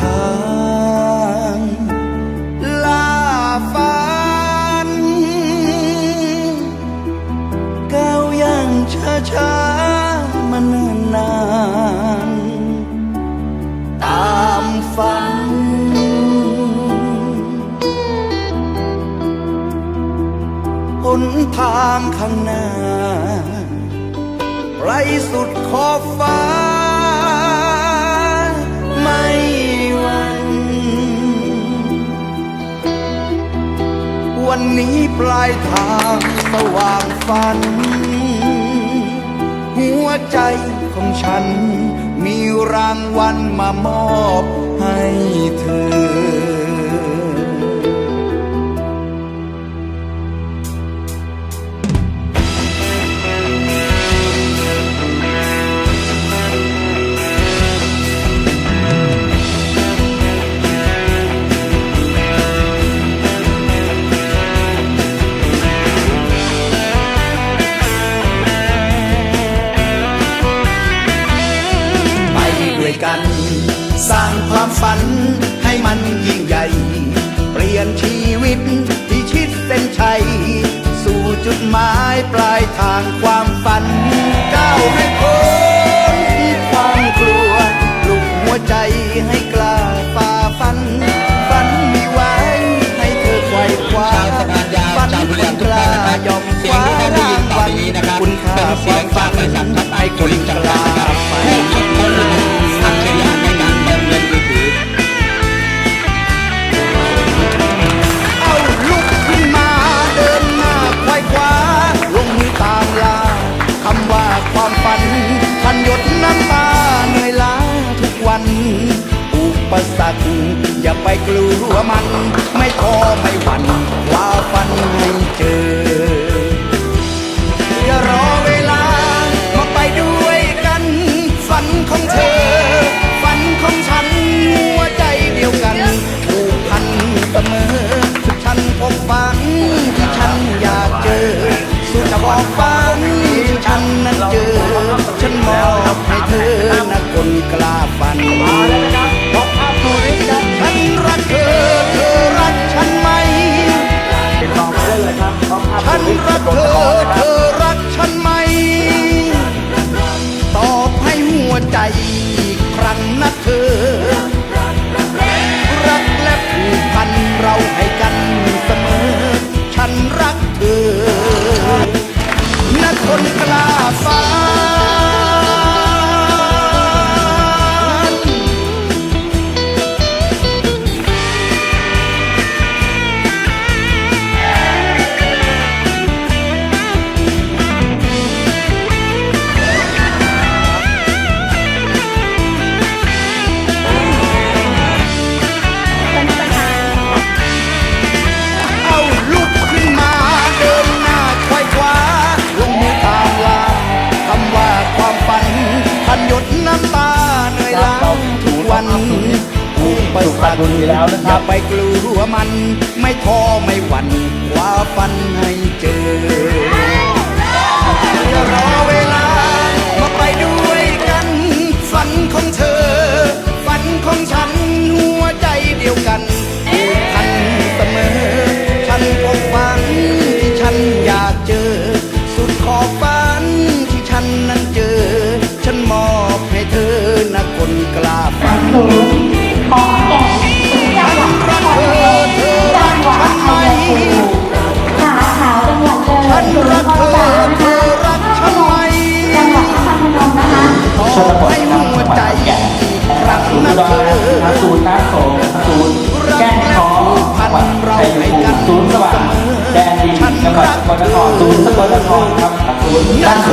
ทางลาฝันกวยางช้าช้มานนานตามฝัน หนทางข้างหน้าไรสุดขอบฟ้า ไม่ วันนี้ปลายทางสว่างฝัน หัวใจของฉันมีรางวัลมามอบให้เธอ สร้างความฝันให้มันยิ่งใหญ่ เปลี่ยนชีวิตที่ชิดเส้นชัย สู่จุดหมายปลายทางความฝันักอย่าไปกลัวมัน ไม่ท้อไม่หวั่นว่าฟันให้เจอ บุรีแล้วนะคารับ ไปกลัวมัน ไม่ท้อไม่หวั่นว่าฟันให้เจออ บาลพระสูตรนักสงฆ์สูตรแก้งท้องจังหวัดชัยภูมิศูนย์สว่างแดนดีจังหวัดกรทมศูนย์สกลนครครับศูนย์นักส